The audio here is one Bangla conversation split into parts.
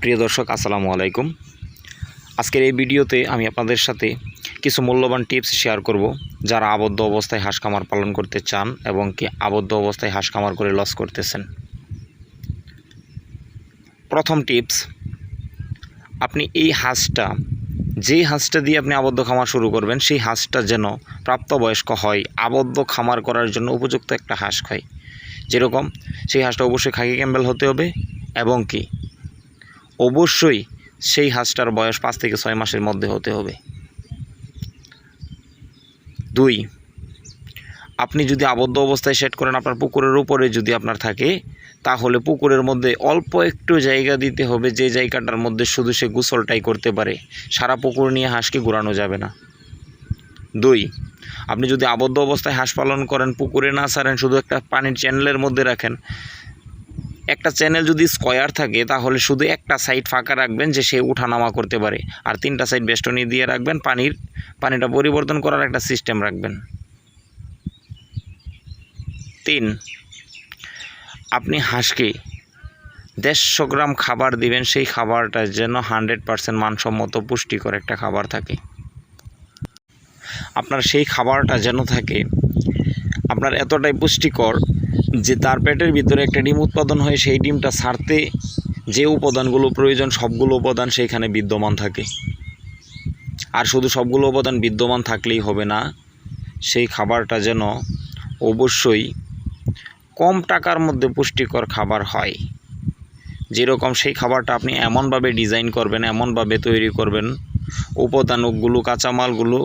প্রিয় দর্শক, আসসালামু আলাইকুম। আজকের এই ভিডিওতে আমি আপনাদের সাথে কিছু মূল্যবান টিপস শেয়ার করব, যারা আবদ্ধ অবস্থায় হাঁস খামার পালন করতে চান এবং কি আবদ্ধ অবস্থায় হাঁস খামার করে লস করতেছেন। প্রথম টিপস, আপনি এই হাঁসটা যেই হাঁসটা দিয়ে আপনি আবদ্ধ খামার শুরু করবেন, সেই হাঁসটা যেন প্রাপ্তবয়স্ক হয়, আবদ্ধ খামার করার জন্য উপযুক্ত একটা হাঁস হয় যেরকম সেই হাঁসটা অবশ্যই খাকি ক্যাম্বেল হতে হবে এবং কি অবশ্যই সেই হাঁসটার বয়স পাঁচ থেকে ছয় মাসের মধ্যে হতে হবে। দুই, আপনি যদি আবদ্ধ অবস্থায় সেট করেন আপনার পুকুরের উপরে যদি আপনার থাকে, তাহলে পুকুরের মধ্যে অল্প একটু জায়গা দিতে হবে, যে জায়গাটার মধ্যে শুধু সে গোসলটাই করতে পারে। সারা পুকুর নিয়ে হাঁসকে ঘোরানো যাবে না। দুই, আপনি যদি আবদ্ধ অবস্থায় হাঁস পালন করেন, পুকুরে না ছাড়েন শুধু একটা পানির চ্যানেলের মধ্যে রাখেন একটা চ্যানেল যদি স্কোয়ার থাকে, তাহলে শুধু একটা সাইড ফাঁকা রাখবেন যে সে উঠানামা করতে পারে। আর তিনটা সাইড বেষ্টনী দিয়ে রাখবেন, পানির, পানিটা পরিবর্তন করার একটা সিস্টেম রাখবেন। তিন, আপনি হাঁসকে দেড়শো গ্রাম খাবার দিবেন, সেই খাবারটা যেন হান্ড্রেড পারসেন্ট মানসম্মত পুষ্টিকর একটা খাবার থাকে। আপনার সেই খাবারটা যেন থাকে, আপনার এতটাই পুষ্টিকর যে তার পেটের ভিতরে একটা ডিম উৎপাদন হয়, সেই ডিমটা ছাড়তে যে উপাদানগুলো প্রয়োজন, সবগুলো উপাদান সেইখানে বিদ্যমান থাকে। আর শুধু সবগুলো উপাদান বিদ্যমান থাকলেই হবে না, সেই খাবারটা যেন অবশ্যই কম টাকার মধ্যে পুষ্টিকর খাবার হয়। যেরকম সেই খাবারটা আপনি এমনভাবে ডিজাইন করবেন, এমনভাবে তৈরি করবেন, উপাদানগুলো, কাঁচামালগুলো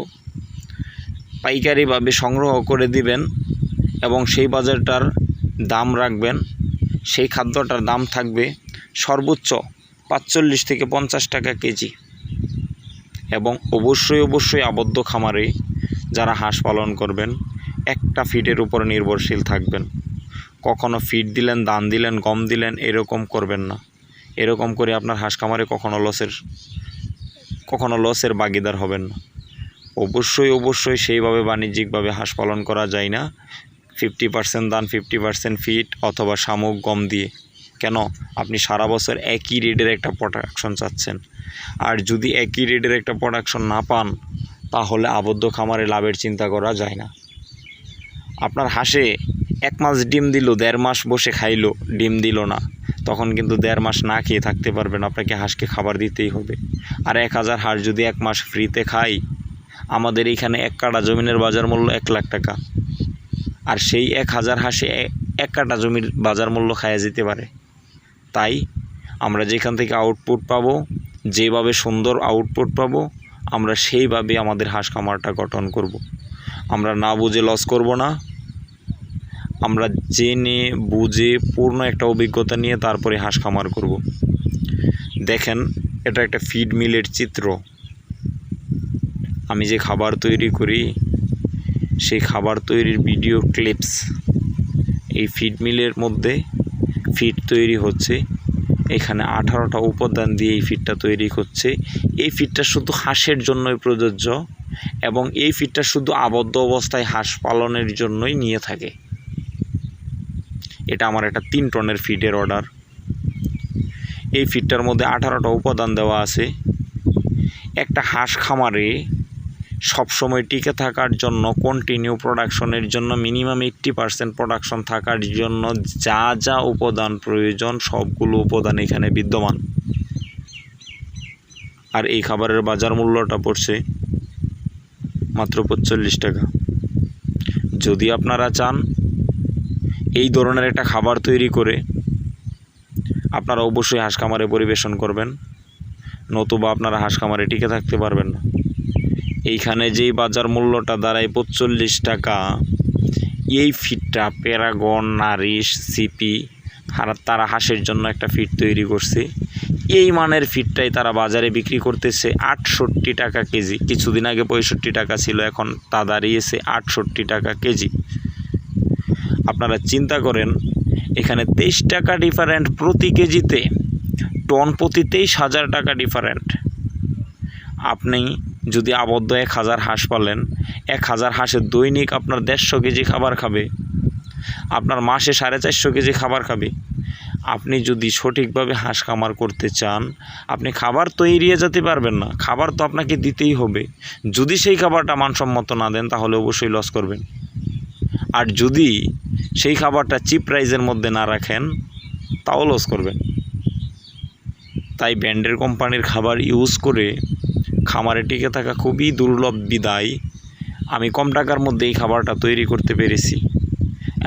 পাইকারিভাবে সংগ্রহ করে দিবেন এবং সেই বাজারটার দাম রাখবেন। সেই খাদ্যটার দাম থাকবে সর্বোচ্চ পাঁচচল্লিশ থেকে পঞ্চাশ টাকা কেজি। এবং অবশ্যই অবশ্যই আবদ্ধ খামারে যারা হাঁস পালন করবেন, একটা ফিডের উপর নির্ভরশীল থাকবেন। কখনো ফিড দিলেন, দান দিলেন, গম দিলেন, এরকম করবেন না। এরকম করে আপনার হাঁস খামারে কখনো লসের কখনো লসের বাগিদার হবেন না। অবশ্যই অবশ্যই সেইভাবে বাণিজ্যিকভাবে হাঁস পালন করা যায় না। ফিফটি পার্সেন্ট দান, ফিফটি পার্সেন্ট ফিট অথবা শামুক, গম দিয়ে। কেন? আপনি সারা বছর একই রেটের একটা প্রোডাকশন চাচ্ছেন। আর যদি একই রেটের একটা প্রোডাকশন না পান, তাহলে আবদ্ধ খামারে লাভের চিন্তা করা যায় না। আপনার হাঁসে এক মাস ডিম দিল, দেড় মাস বসে খাইলো, ডিম দিল না। তখন কিন্তু দেড় মাস না খেয়ে থাকতে পারবেন, আপনাকে হাঁসকে খাবার দিতেই হবে। আর এক হাজার হাঁস যদি এক মাস ফ্রিতে খাই আমাদের এইখানে এক কাটা জমিনের বাজার মূল্য এক লাখ টাকা। আর সেই এক হাজার হাঁসে এক কাটা জমির বাজার মূল্য খায়া যেতে পারে তাই আমরা যেখান থেকে আউটপুট পাবো, যেভাবে সুন্দর আউটপুট পাবো, আমরা সেইভাবে আমাদের হাঁস খামারটা গঠন করব। আমরা না বুঝে লস করব না আমরা জেনে বুঝে পূর্ণ একটা অভিজ্ঞতা নিয়ে তারপরে হাঁস খামার করব। দেখেন, এটা একটা ফিড মিলের চিত্র আমি যে খাবার তৈরি করি সেই খাবার তৈরির ভিডিও ক্লিপস এই ফিড মিলের মধ্যে ফিড তৈরি হচ্ছে। এখানে আঠারোটা উপাদান দিয়ে এই ফিডটা তৈরি হচ্ছে। এই ফিডটা শুধু হাঁসের জন্যই প্রযোজ্য এবং এই ফিডটা শুধু আবদ্ধ অবস্থায় হাঁস পালনের জন্যই নিয়ে থাকে। এটা আমার একটা তিন টনের ফিডের অর্ডার এই ফিডটার মধ্যে আঠারোটা উপাদান দেওয়া আছে। একটা হাঁস খামারে সবসময় টিকে থাকার জন্য কন্টিনিউ প্রোডাকশনের জন্য মিনিমাম এইট্টি পার্সেন্ট প্রোডাকশন থাকার জন্য যা যা উপাদান প্রয়োজন, সবগুলো উপাদান এখানে বিদ্যমান। আর এই খাবারের বাজার মূল্যটা পড়ছে মাত্র পঁচল্লিশ টাকা। যদি আপনারা চান এই ধরনের একটা খাবার তৈরি করে আপনারা অবশ্যই হাঁস খামারে পরিবেশন করবেন, নতুবা আপনারা হাঁস খামারে টিকে থাকতে পারবেন না। এইখানে যেই বাজার মূল্যটা দাঁড়ায় পঁচল্লিশ টাকা, এই ফিডটা প্যারাগন, নারিশ, সিপি, আর তারা হাঁসের জন্য একটা ফিড তৈরি করছে। এই মানের ফিডটাই তারা বাজারে বিক্রি করতেছে আটষট্টি টাকা কেজি। কিছুদিন আগে পঁয়ষট্টি টাকা ছিল, এখন তা দাঁড়িয়েছে আটষট্টি টাকা কেজি। আপনারা চিন্তা করেন, এখানে তেইশ টাকা ডিফারেন্ট প্রতি কেজিতে, টন প্রতি তেইশ হাজার টাকা ডিফারেন্ট। আপনি যদি আবদ্ধ এক হাজার হাঁস পালেন, এক হাজার হাঁসের দৈনিক আপনার দেড়শো কেজি খাবার খাবে। আপনার মাসে সাড়ে চারশো কেজি খাবার খাবে। আপনি যদি সঠিকভাবে হাঁস খামার করতে চান, আপনি খাবার তো এড়িয়ে যেতে পারবেন না, খাবার তো আপনাকে দিতেই হবে। যদি সেই খাবারটা মানসম্মত না দেন, তাহলে অবশ্যই লস করবেন। আর যদি সেই খাবারটা চিপ প্রাইজের মধ্যে না রাখেন, তাও লস করবেন। তাই ব্র্যান্ডের কোম্পানির খাবার ইউজ করে খামারে টিকে থাকা খুবই দুর্লভ বিদায়। আমি কম টাকার মধ্যে এই খাবারটা তৈরি করতে পেরেছি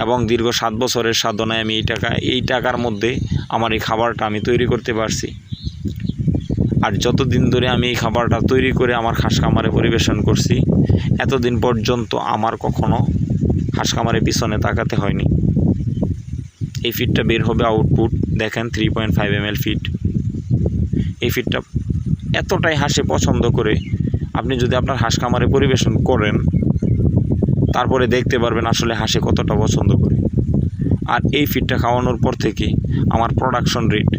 এবং দীর্ঘ সাত বছরের সাধনায় আমি এই টাকা এই টাকার মধ্যে আমার এই খাবারটা আমি তৈরি করতে পারছি। আর যতদিন ধরে আমি এই খাবারটা তৈরি করে আমার হাঁস খামারে পরিবেশন করছি, এতদিন পর্যন্ত আমার কখনো হাঁস খামারের পিছনে তাকাতে হয়নি। এই ফিটটা বের হবে আউটপুট দেখেন three point five M L fit এই ফিটটা এতটাই হাঁসে পছন্দ করে আপনি যদি আপনার হাঁস খামারে পরিবেশন করেন, তারপরে দেখতে পারবেন আসলে হাঁসে কতটা পছন্দ করে। আর এই ফিডটা খাওয়ানোর পর থেকে আমার প্রোডাকশন রেট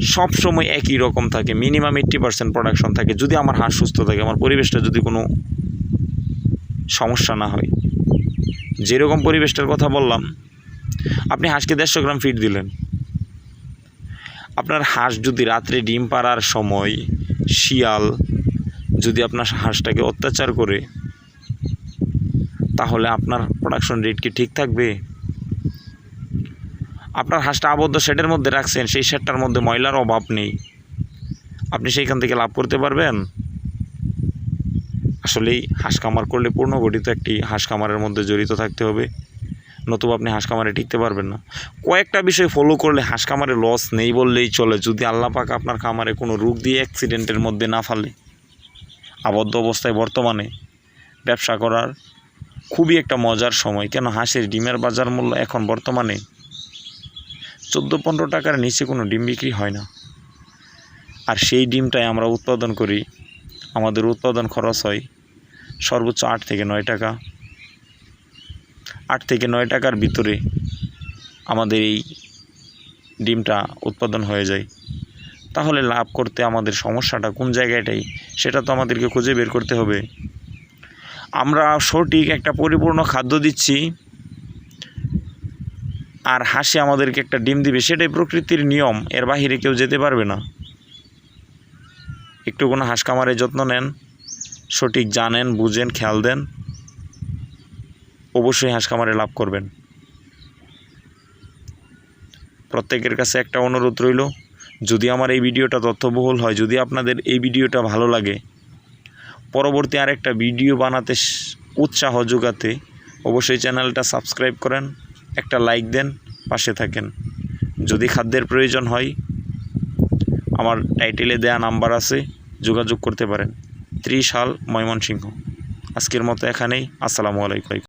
সব সময় একই রকম থাকে মিনিমাম এইট্টি পার্সেন্ট প্রোডাকশন থাকে। যদি আমার হাঁস সুস্থ থাকে, আমার পরিবেশটা যদি কোনো সমস্যা না হয়। যেরকম পরিবেশটার কথা বললাম, আপনি হাঁসকে দেড়শো গ্রাম ফিড দিলেন। আপনার হাঁস যদি রাত্রে ডিম পাড়ার সময় শিয়াল যদি আপনার হাঁসটাকে অত্যাচার করে, তাহলে আপনার প্রোডাকশন রেট কি ঠিক থাকবে? আপনার হাঁসটা আবদ্ধ শেডের মধ্যে রাখছেন, সেই শেডটার মধ্যে ময়লার অভাব নেই। আপনি সেইখান থেকে লাভ করতে পারবেন? আসলেই হাঁস কামার করলে পূর্ণ গঠিত একটি হাঁস কামারের মধ্যে জড়িত থাকতে হবে। নতুবা আপনি হাঁস খামারে টিকতে পারবেন না। কয়েকটা বিষয় ফলো করলে হাঁস খামারে লস নেই বললেই চলে। যদি আল্লাহ পাক আপনার খামারে কোনো রোগ দিয়ে অ্যাক্সিডেন্টের মধ্যে না ফেলে, আবদ্ধ অবস্থায় বর্তমানে ব্যবসা করার খুবই একটা মজার সময়। কেন হাঁসের ডিমের বাজার মূল্য এখন বর্তমানে চোদ্দ পনেরো টাকার নিচে কোনো ডিম বিক্রি হয় না। আর সেই ডিমটাই আমরা উৎপাদন করি। আমাদের উৎপাদন খরচ হয় সর্বোচ্চ আট থেকে নয় টাকা। আট থেকে নয় টাকার ভিতরে আমাদের এই ডিমটা উৎপাদন হয়ে যায়। তাহলে লাভ করতে আমাদের সমস্যাটা কোন জায়গাটাই, সেটা তো আমাদেরকে খুঁজে বের করতে হবে। আমরা সঠিক একটা পরিপূর্ণ খাদ্য দিচ্ছি আর হাসি আমাদেরকে একটা ডিম দিবে, সেটাই প্রকৃতির নিয়ম, এর বাহিরে কেউ যেতে পারবে না। একটু কোনো হাঁস খামারে যত্ন নেন, সঠিক জানেন, বুঝেন, খেয়াল দেন। অবশ্যই হাঁস খামারে লাভ করবেন। প্রত্যেকের কাছে একটা অনুরোধ রইল, যদি আমার এই ভিডিওটা তথ্যবহুল হয়, যদি আপনাদের এই ভিডিওটা ভালো লাগে, পরবর্তী আরেকটা ভিডিও বানাতে উৎসাহ যোগাতে অবশ্যই চ্যানেলটা সাবস্ক্রাইব করেন, একটা লাইক দেন, পাশে থাকেন। যদি খাদ্যের প্রয়োজন হয়, আমার টাইটেলে দেয়া নাম্বার আছে, যোগাযোগ করতে পারেন। ত্রিশাল ময়মনসিংহ। আজকের মতো এখানেই, আসসালামু আলাইকুম।